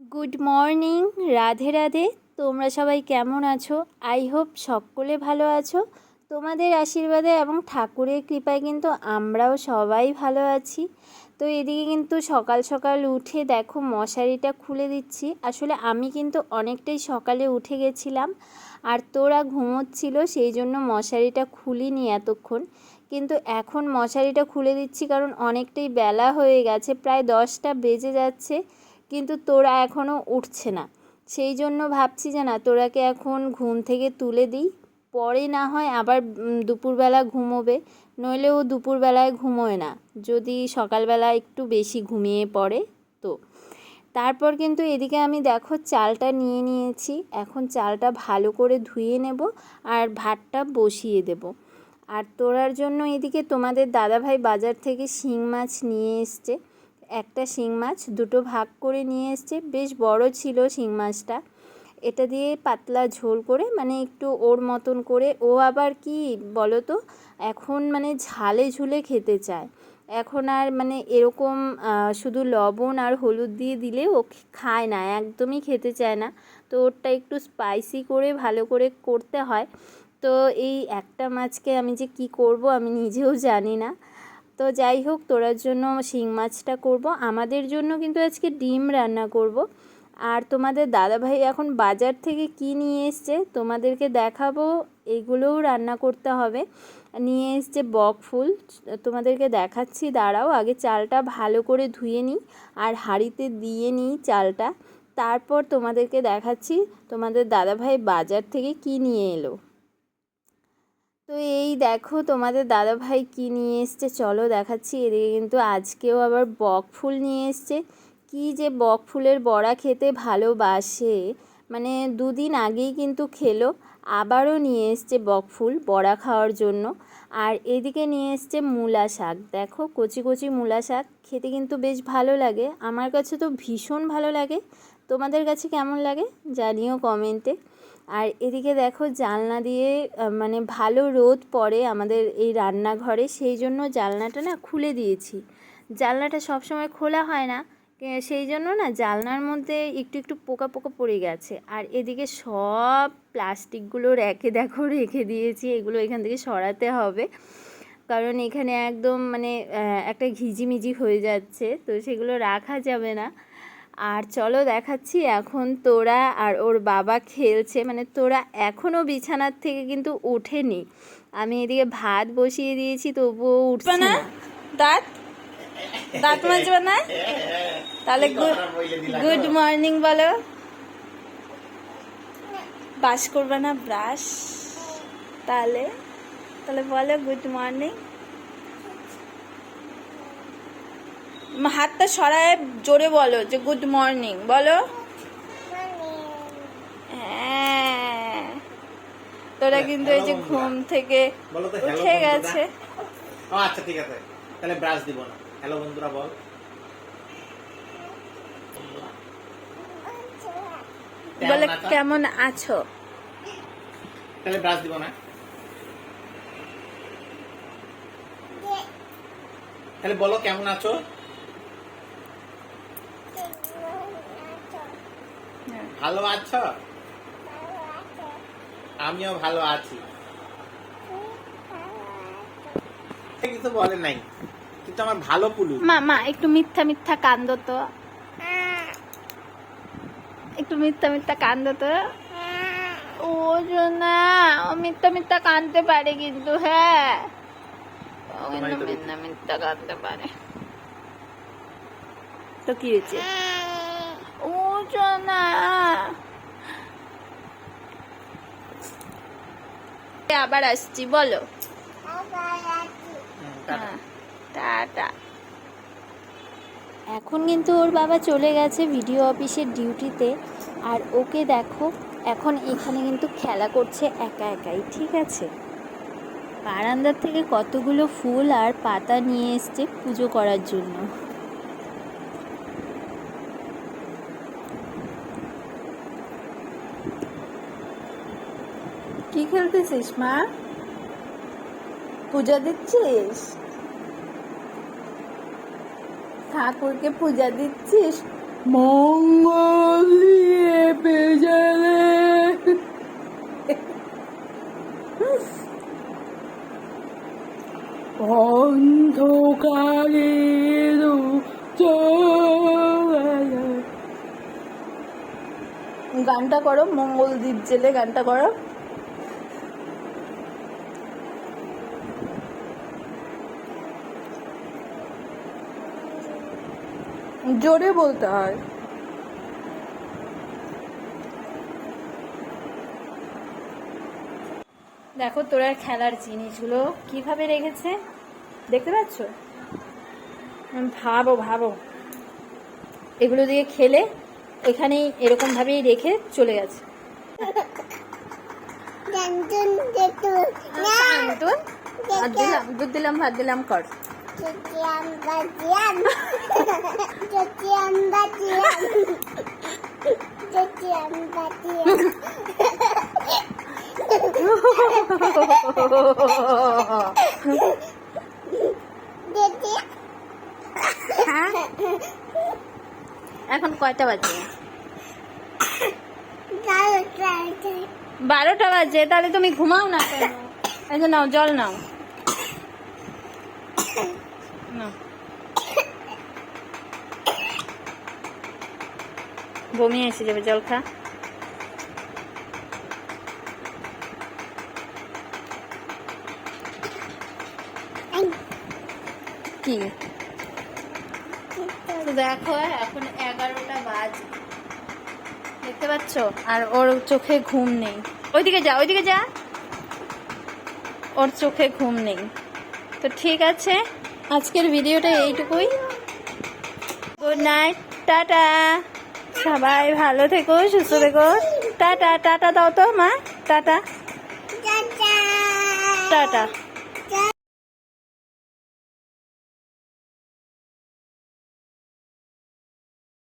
Good morning Radhe Radhe. তোমরা সবাই কেমন আছো? আই হোপ সকলে ভালো আছো। তোমাদের আশীর্বাদে এবং ঠাকুরের কৃপায় কিন্তু আমরাও সবাই ভালো আছি। তো এদিকে কিন্তু সকাল সকাল উঠে দেখো মশারিটা খুলে দিচ্ছি। আসলে আমি কিন্তু অনেকটাই সকালে উঠে গেছিলাম আর তোরা ঘুমোচ্ছিল, সেই জন্য মশারিটা খুলিনি এতক্ষণ। কিন্তু এখন মশারিটা খুলে দিচ্ছি কারণ অনেকটাই বেলা হয়ে গেছে, প্রায় দশটা বেজে যাচ্ছে। কিন্তু তোরা এখনও উঠছে না। সেই জন্য ভাবছি যে না, তোরাকে এখন ঘুম থেকে তুলে দিই। পরে না হয় আবার দুপুরবেলা ঘুমোবে। নইলে ও দুপুরবেলায় ঘুমোয় না। যদি সকালবেলা একটু বেশি ঘুমিয়ে পড়ে তো। তারপর কিন্তু এদিকে আমি দেখো চালটা নিয়ে নিয়েছি। এখন চালটা ভালো করে ধুয়ে নেব আর ভাতটা বসিয়ে দেব। আর তোরার জন্য এদিকে তোমাদের দাদাভাই বাজার থেকে শিং মাছ নিয়ে এসছে। একটা শিং মাছ, দুটো ভাগ করে নিয়ে এসছে। বেশ বড় ছিল শিং মাছটা। এটা দিয়ে পাতলা ঝোল করে মানে একটু ওর মতন করে। ও আবার কি বলো তো এখন মানে ঝালে ঝুলে খেতে চায়। এখন আর মানে এরকম শুধু লবণ আর হলুদ দিয়ে দিলে ও খায় না, একদমই খেতে চায় না। তো ওরটা একটু স্পাইসি করে, ভালো করে করতে হয়। তো এই একটা মাছকে আমি যে কি করব আমি নিজেও জানি না। তো যাই হোক, তোরার জন্য শিং মাছটা করব। আমাদের জন্য কিন্তু আজকে ডিম রান্না করব। আর তোমাদের দাদাভাই এখন বাজার থেকে কি নিয়ে এসছে তোমাদেরকে দেখাবো। এগুলোও রান্না করতে হবে। নিয়ে এসছে বক ফুল। তোমাদেরকে দেখাচ্ছি, দাঁড়াও, আগে চালটা ভালো করে ধুয়ে নিই আর হাঁড়িতে দিয়ে নিই চালটা। তারপর তোমাদেরকে দেখাচ্ছি তোমাদের দাদাভাই বাজার থেকে কি নিয়ে এলো। তো এই দেখো তোমাদের দাদাভাই কি নিয়ে এসছে, চলো দেখাচ্ছি। এদিকে কিন্তু আজকেও আবার বক ফুল নিয়ে এসছে। কি যে বক ফুলের বড়া খেতে ভালোবাসে। মানে দুদিন আগেই কিন্তু খেলো, আবারও নিয়ে এসছে বক ফুল বড়া খাওয়ার জন্য। আর এদিকে নিয়ে এসছে মূলা শাক। দেখো কচি কচি মূলা শাক, খেতে কিন্তু বেশ ভালো লাগে। আমার কাছে তো ভীষণ ভালো লাগে। তোমাদের কাছে কেমন লাগে জানিও কমেন্টে। আর এদিকে দেখো জানলা দিয়ে মানে ভালো রোদ পড়ে আমাদের এই রান্নাঘরে, সেই জন্য জানলাটা না খুলে দিয়েছি। জানলাটা সবসময় খোলা হয় না সেই জন্য না জানলার মধ্যে একটু একটু পোকা পোকা পড়ে গেছে। আর এদিকে সব প্লাস্টিকগুলো রেখে দেখো রেখে দিয়েছি, এগুলো এখান থেকে সরাতে হবে। কারণ এখানে একদম মানে একটা ঘিজিমিজি হয়ে যাচ্ছে, তো সেগুলো রাখা যাবে না। আর চলো দেখাচ্ছি এখন তোরা আর ওর বাবা খেলছে। মানে তোরা এখনও বিছানার থেকে কিন্তু ওঠেনি। আমি এদিকে ভাত বসিয়ে দিয়েছি তবুও উঠছে না। দাঁত? দাঁত মাজবে না তাহলে গুড মর্নিং বলো। বাস করবে না ব্রাশ তাহলে তাহলে বলো গুড মর্নিং হাতটা সরায় জোরে বলো যে গুড মর্নিং বলো। হ্যাঁ। তোরা কিন্তু এই যে ঘুম থেকে উঠে গেছে। আচ্ছা ঠিক আছে। তাহলে ব্রাশ দিব না। হ্যালো বন্ধুরা বল। বলে কেমন আছো? কেমন আছো? তাহলে ব্রাশ দিব না। তাহলে বলো কেমন আছো? ভালো আছো? আমিও ভালো আছি। কিছু বলে নাই। কিন্তু আমার ভালো পুলু। মা মা একটু মিথ্যা মিথ্যা কান্দ তো। একটু মিথ্যা মিথ্যা কান্দ তো। ও ও মিথ্যা মিথ্যা কানতে পারে কিন্তু হ্যাঁ। ও কিন্তু মিথ্যা মিথ্যা কানতে পারে। তো কি হয়েছে? ও আবার আসছি বলো। হ্যাঁ টাটা। এখন কিন্তু ওর বাবা চলে গেছে ভিডিও অফিসের ডিউটিতে আর ওকে দেখো এখন এখানে কিন্তু খেলা করছে একা একাই ঠিক আছে? বারান্দার থেকে কতগুলো ফুল আর পাতা নিয়ে এসছে পুজো করার জন্য। কি খেলতেছিস মা? পূজা দিচ্ছিস? ঠাকুরকে পূজা দিচ্ছিস? মঙ্গল দিয়ে গানটা করো মঙ্গল দ্বীপ জেলে গানটা করো। জোরে বলতে হয়। দেখো তোরা খেলার জিনিসগুলো কীভাবে রেখেছে? দেখতে পাচ্ছ? ভাবো ভাবো। এগুলো দিয়ে খেলে এখানেই এরকম ভাবেই রেখে চলে গেছে। দুধ দিলাম ভাত দিলাম কর। Cucian bagian cucian bagian cucian bagian jadi হ্যাঁ এখন কয়টা বাজে kalau saya বারোটা বাজে তাহলে তুমি ঘুমাও না কেন এই যে নাও জল নাও বমি এসে যাবে, জল খা। কি? দেখো, এখন এগারোটা বাজ। দেখতে পাচ্ছ? আর ওর চোখে ঘুম নেই। ওইদিকে যা ওইদিকে যা। ওর চোখে ঘুম নেই। তো ঠিক আছে আজকের ভিডিওটা এইটুকুই। Good night tata. সবাই ভালো থেকো সুস্থ থেকো। টাটা টাটা দাও তো মা টাটা। টাটা।